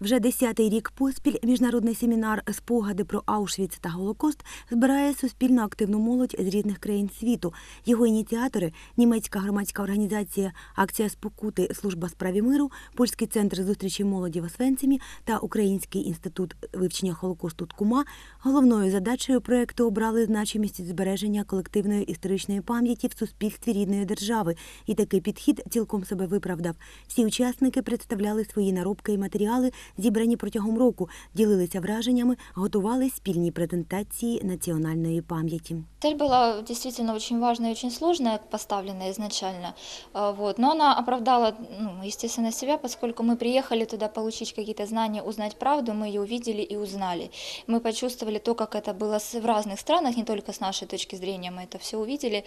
Вже десятий рік поспіль міжнародний семінар спогади про Аушвіц та Голокост збирає суспільно активну молодь з різних країн світу. Його ініціатори німецька громадська організація Акція спокути Служба справі миру, польський центр зустрічі молоді в Освенцимі та Український інститут вивчення Холокосту ТКУМА головною задачею проекту обрали значимість збереження колективної історичної пам'яті в суспільстві рідної держави. І такий підхід цілком себе виправдав. Всі учасники представляли свої наробки і матеріали, зібрані протягом року, ділилися враженнями, готували спільні презентації національної пам'яті. Цель была действительно очень важная и очень сложная, поставленная изначально, А, вот. но она оправдала, ну, естественно, себя, поскольку мы приехали туда получить какие-то знания, узнать правду, мы ее увидели и узнали. Мы почувствовали то, как это было с- в разных странах, не только с нашей точки зрения, мы это все увидели.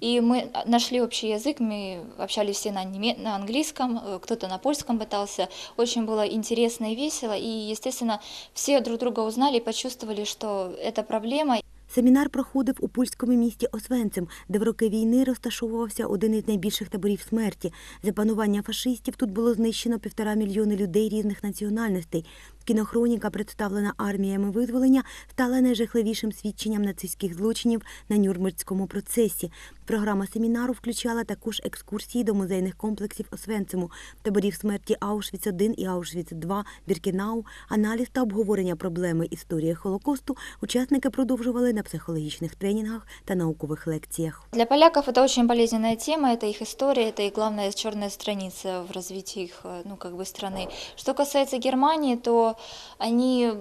И мы нашли общий язык, мы общались все на, неме- на английском, э, кто-то на польском пытался. Очень было интересно и весело, и, естественно, все друг друга узнали и почувствовали, что это проблема, Семінар проходив у польському місті Освенцим, де в роки війни розташовувався один із найбільших таборів смерті. За панування фашистів тут було знищено півтора мільйони людей різних національностей. Кінохроніка, представлена арміями визволення, стала найжахливішим свідченням нацистських злочинів на Нюрнберзькому процесі. Програма семінару включала також екскурсії до музейних комплексів Освенциму, таборів смерті Аушвіц-1 і Аушвіц-2, Біркінау, аналіз та обговорення проблеми історії Холокосту учасники продовжували на психологічних тренінгах та наукових лекціях. Для поляков это очень болезненная тема, это их история, это их главная черная страница в развитии их э, ну, как бы страны. Что касается Германии, то они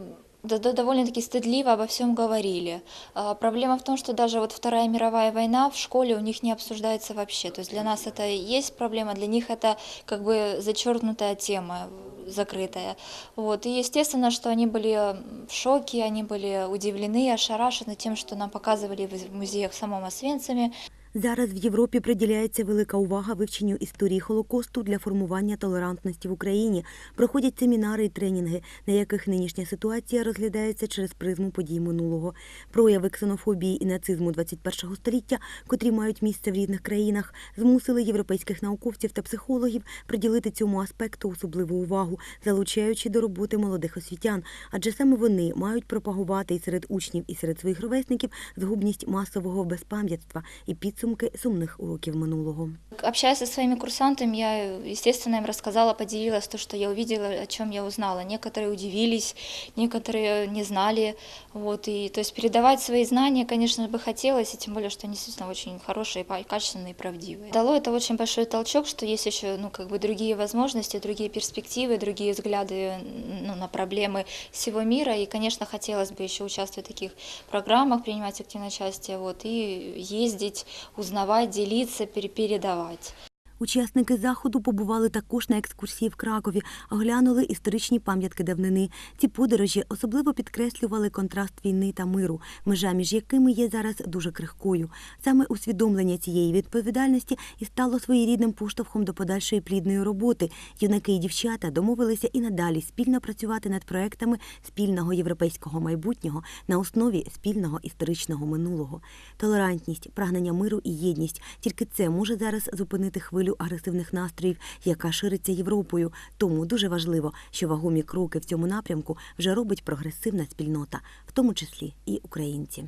да- да- довольно-таки стыдливо обо всем говорили. А, Проблема в том, что даже вот Вторая мировая война в школе у них не обсуждается вообще. То есть для нас это и есть проблема, для них это как бы зачеркнутая тема, закрытая. Вот. И естественно, что они были в шоке, они были удивлены, ошарашены тем, что нам показывали в музеях в самом Освенциме. Зараз в Європі приділяється велика увага вивченню історії Холокосту для формування толерантності в Україні. Проходять семінари і тренінги, на яких нинішня ситуація розглядається через призму подій минулого. Прояви ксенофобії і нацизму 21 століття, котрі мають місце в різних країнах, змусили європейських науковців та психологів приділити цьому аспекту особливу увагу, залучаючи до роботи молодих освітян. Адже саме вони мають пропагувати і серед учнів, і серед своїх ровесників згубність масового безпам'ятства і підсумки сумних уроків минулого. Общаясь со своими курсантами, я, естественно, им рассказала, поделилась то, что я увидела, о чем я узнала. Некоторые удивились, некоторые не знали. Вот, и, то есть передавать свои знания, конечно, бы хотелось, и тем более, что они действительно очень хорошие, качественные и правдивые. Дало это очень большой толчок, что есть еще ну, как бы другие возможности, другие перспективы, другие взгляды ну, на проблемы всего мира. И, конечно, хотелось бы еще участвовать в таких программах, принимать активное участие, вот, и ездить, узнавать, делиться, пере- передавать. Учасники заходу побували також на екскурсії в Кракові, оглянули історичні пам'ятки давнини. Ці подорожі особливо підкреслювали контраст війни та миру, межа між якими є зараз дуже крихкою. Саме усвідомлення цієї відповідальності і стало своєрідним поштовхом до подальшої плідної роботи. Юнаки і дівчата домовилися і надалі спільно працювати над проектами спільного європейського майбутнього на основі спільного історичного минулого. Толерантність, прагнення миру і єдність тільки це може зараз зупинити хвилю агресивних настроїв, яка шириться Європою. Тому дуже важливо, що вагомі кроки в цьому напрямку вже робить прогресивна спільнота, в тому числі і українці.